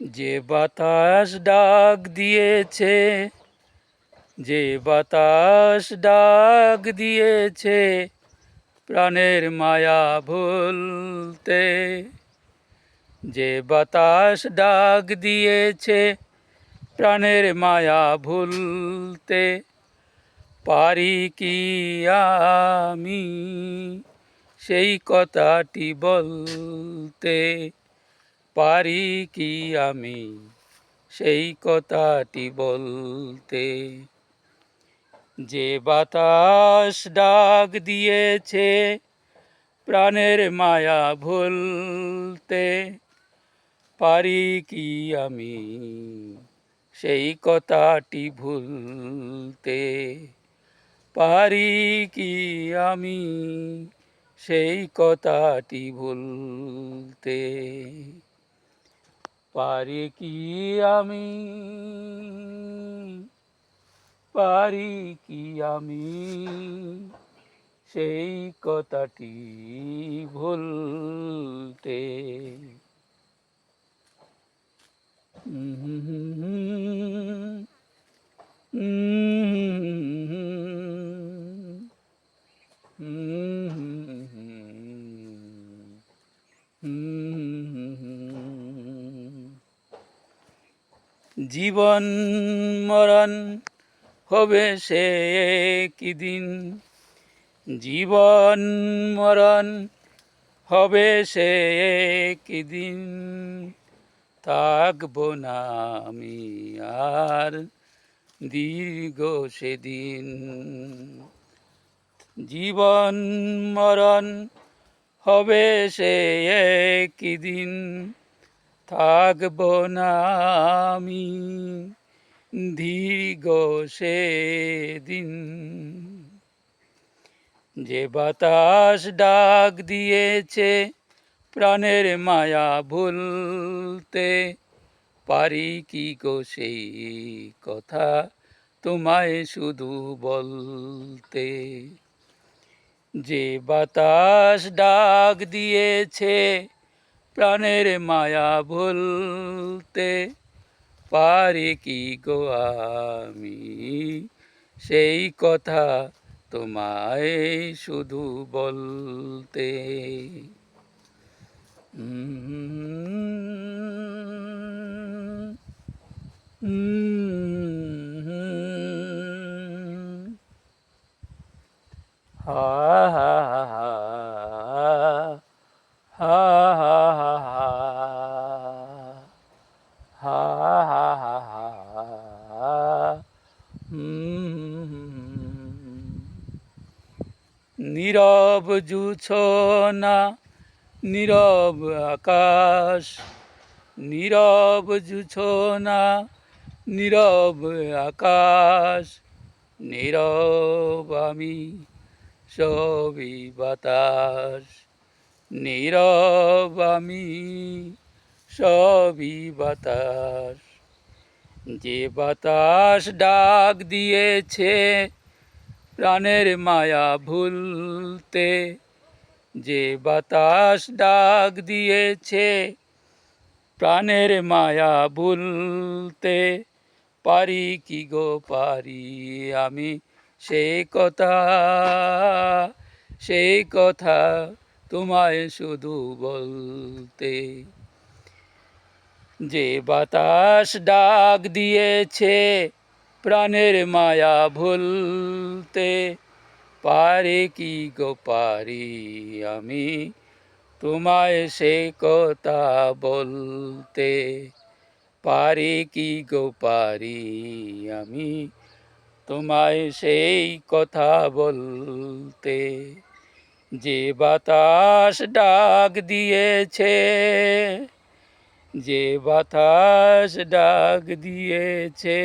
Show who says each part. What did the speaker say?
Speaker 1: যে বাতাস ডাক দিয়েছে, যে বাতাস ডাক দিয়েছে, প্রাণের মায়া ভুলতে। যে বাতাস ডাক দিয়েছে, প্রাণের মায়া ভুলতে। পারি কি আমি সেই কথাটি বলতে? পারি কি আমি? সেই কথাটি বলতে যে বাতাস ডাক দিয়েছে প্রাণের মায়া ভুলতে পারি কি আমি? সেই কথাটি ভুলতে পারি কি আমি? সেই কথাটি ভুলতে পারি কি আমি? পারি কি আমি? সেই কথাটি ভুলতে। জীবন মরণ হবে সে কি দিন। জীবন মরণ হবে সে কি দিন। থাকব না আমি আর দীর্ঘ সেদিন। জীবন মরণ হবে সে কি দিন। থাকব না আমি। দীর্ঘ সেদিন যে বাতাস ডাক দিয়েছে প্রাণের মায়া ভুলতে পারি কি গো সেই কথা তোমায় শুধু বলতে। যে বাতাস ডাক দিয়েছে প্রাণের মায়া ভুলতে পারি কি গো আমি সেই কথা তোমায় শুধু বলতে হা হা হা হা হা হা হা হা নীরব জুছনা, নীরব আকাশ, নীরব জুছনা, নীরব আকাশ, নীরব আমি, সবই বাতাস, নীরব আমি। সবই বাতাস। যে বাতাস ডাক দিয়েছে প্রাণের মায়া ভুলতে, যে বাতাস ডাক দিয়েছে প্রাণের মায়া ভুলতে, পারি কি গো, পারি আমি সেই কথা সেই কথা তোমায় শুধু বলতে। যে বাতাস ডাক দিয়েছে প্রাণের মায়া ভুলতে। পারে কি গো পারি আমি তোমায় সে কথা বলতে? পারি কি গো পারি আমি তোমায় সেই কথা বলতে? যে বাতাস ডাক দিয়েছে যে বাতাস ডাক দিয়েছে।